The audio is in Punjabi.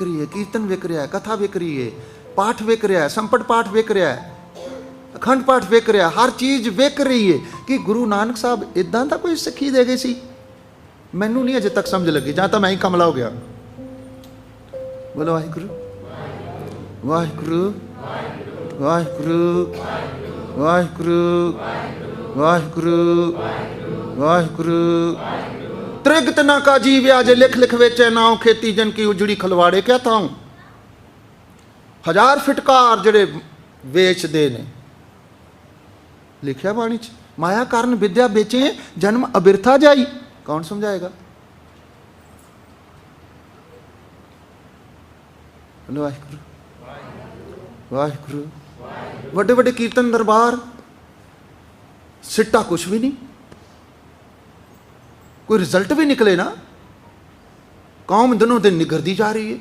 ਵਿਕ ਰਹੀ ਹੈ, ਕੀਰਤਨ ਵਿਕ ਰਿਹਾ ਹੈ, ਕਥਾ ਵਿਕ ਰਹੀ ਹੈ, ਪਾਠ ਵਿਕ ਰਿਹਾ ਹੈ, ਸੰਪਟ ਪਾਠ ਵਿਕ ਰਿਹਾ ਹੈ, ਅਖੰਡ ਪਾਠ ਵਿਕ ਰਿਹਾ ਹਰ ਚੀਜ਼ ਵਿਕ ਰਹੀ ਹੈ ਕਿ ਗੁਰੂ ਨਾਨਕ ਸਾਹਿਬ ਇਦਾਂ ਦਾ ਕੋਈ ਸਿੱਖੀ ਦੇ ਗਏ ਸੀ? ਮੈਨੂੰ ਨਹੀਂ ਅਜੇ ਤੱਕ ਸਮਝ ਲੱਗੀ, ਜਾਂ ਤਾਂ ਮੈਂ ਹੀ ਕਮਲਾ ਹੋ ਗਿਆ। ਬੋਲੋ ਵਾਹਿਗੁਰੂ। ਵਾਹਿਗੁਰੂ। ਵਾਹਿਗੁਰੂ। ਵਾਹਿਗੁਰੂ। ਵਾਹਿਗੁਰੂ। ਵਾਹਿਗੁਰੂ। ਤ੍ਰਿਗਤ ਨਾ ਕਾ ਜੀਵਿਆ ਜੇ ਲਿਖ ਲਿਖ ਵੇਚੈ ਨਾਉ ਖੇਤੀ ਜਨ ਕੀ ਉਜੜੀ ਖਲਵਾੜੇ ਕਿਆ ਤਾਉ ਹਜ਼ਾਰ ਫਿਟਕਾਰ ਜਿਹੜੇ ਵੇਚਦੇ ਨੇ ਲਿਖਿਆ ਬਾਣੀ ਚ ਮਾਇਆ ਕਾਰਨ ਵਿਦਿਆ ਵੇਚੇ ਜਨਮ ਅਬਿਰਥਾ ਜਾਈ ਕੌਣ ਸਮਝਾਏਗਾ ਬੋਲੋ ਵਾਹਿਗੁਰੂ ਵਾਹਿਗੁਰੂ ਵੱਡੇ ਵੱਡੇ ਕੀਰਤਨ ਦਰਬਾਰ ਸਿੱਟਾ ਕੁਛ ਵੀ ਨਹੀਂ ਕੋਈ ਰਿਜ਼ਲਟ ਵੀ ਨਿਕਲੇ ਨਾ ਕੌਮ ਦਿਨੋਂ ਦਿਨ ਨਿਗਰਦੀ ਜਾ ਰਹੀ ਹੈ